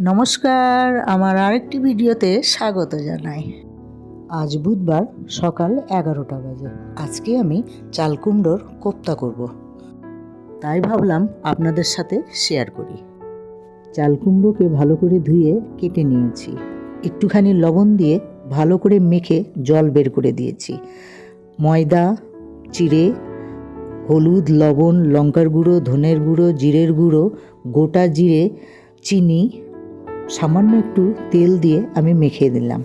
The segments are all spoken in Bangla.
নমস্কার, আমার আরেকটি ভিডিওতে স্বাগত জানাই। আজ বুধবার সকাল এগারোটা বাজে। আজকে আমি চাল কুমড়োর কোপ্তা করব। তাই ভাবলাম আপনাদের সাথে শেয়ার করি। চাল কুমড়োকে ভালো করে ধুয়ে কেটে নিয়েছি। একটুখানি লবণ দিয়ে ভালো করে মেখে জল বের করে দিয়েছি। ময়দা, চিড়ে, হলুদ, লবণ, লঙ্কার গুঁড়ো, ধনের গুঁড়ো, জিরের গুঁড়ো, গোটা জিরে, চিনি সামান্য একটু তেল দিয়ে আমি মেখে দিলাম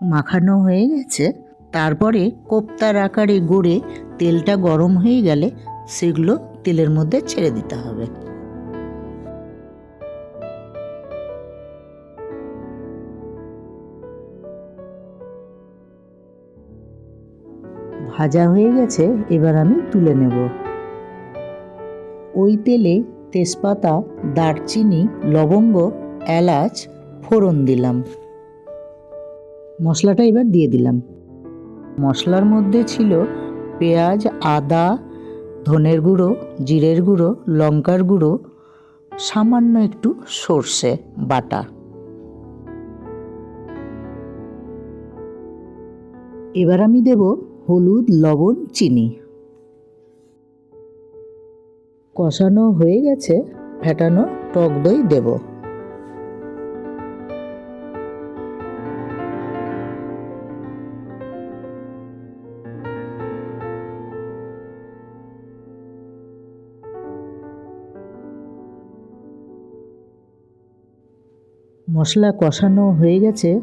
মাখানো হয়ে গেছে। তারপরে কোপ্তার আকারে গড়ে তেলটা গরম হয়ে গেলে সেগুলো তেলের মধ্যে ছেড়ে দিতে হবে। ভাজা হয়ে গেছে, এবার আমি তুলে নেব। ওই তেলে তেজপাতা, দারচিনি, লবঙ্গ, এলাচ, ফোড়ন দিলাম। মশলাটা এবার দিয়ে দিলাম। মশলার মধ্যে ছিল পেঁয়াজ, আদা, ধনের গুঁড়ো, জিরের গুঁড়ো, লঙ্কার গুঁড়ো, সামান্য একটু সর্ষে বাটা। এবার আমি দেব হলুদ, লবণ, চিনি। কষানো হয়ে গেছে, ফেটানো টক দই দেবো। মশলা কষানো হয়ে গেছে।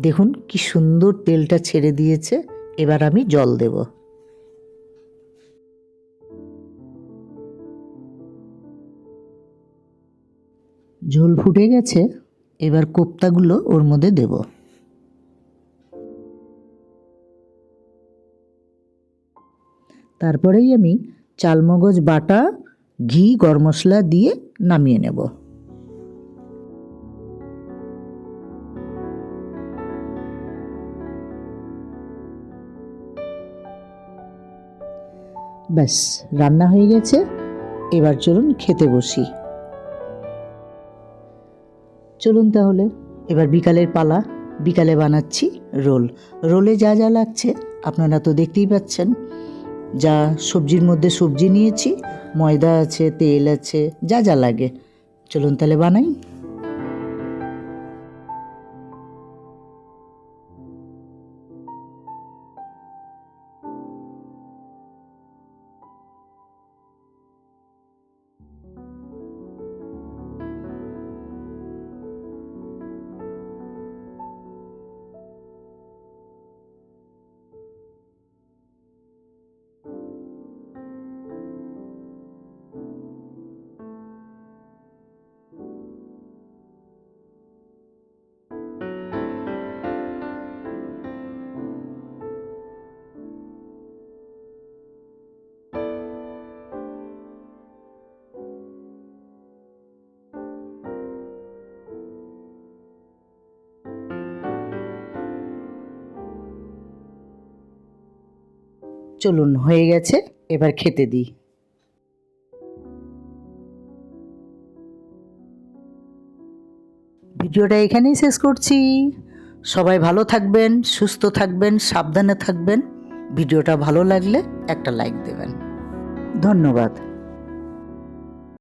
দেখুন কি সুন্দর তেলটা ছেড়ে দিয়েছে। এবার আমি জল দেব। ঝোল ফুটে গেছে। এবার কোপ্তাগুলো ওর মধ্যে দেব। তারপরেই আমি চালমগজ বাটা, ঘি, গরম মশলা দিয়ে নামিয়ে নেব। ব্যাস, রান্না হয়ে গেছে। এবার চলুন খেতে বসি। চলুন তাহলে, এবার বিকালের পালা। বিকালে বানাচ্ছি রোল। রোলে যা যা লাগছে, আপনারা তো দেখতেই পাচ্ছেন। যা সবজির মধ্যে সবজি নিয়েছি, ময়দা আছে, তেল আছে, যা যা লাগে। চলুন তাহলে বানাই। চলুন, হয়ে গেছে। এবার খেতে দিই। ভিডিওটা এখানেই শেষ করছি। সবাই ভালো থাকবেন, সুস্থ থাকবেন, সাবধানে থাকবেন। ভিডিওটা ভালো লাগলে একটা লাইক দেবেন। ধন্যবাদ।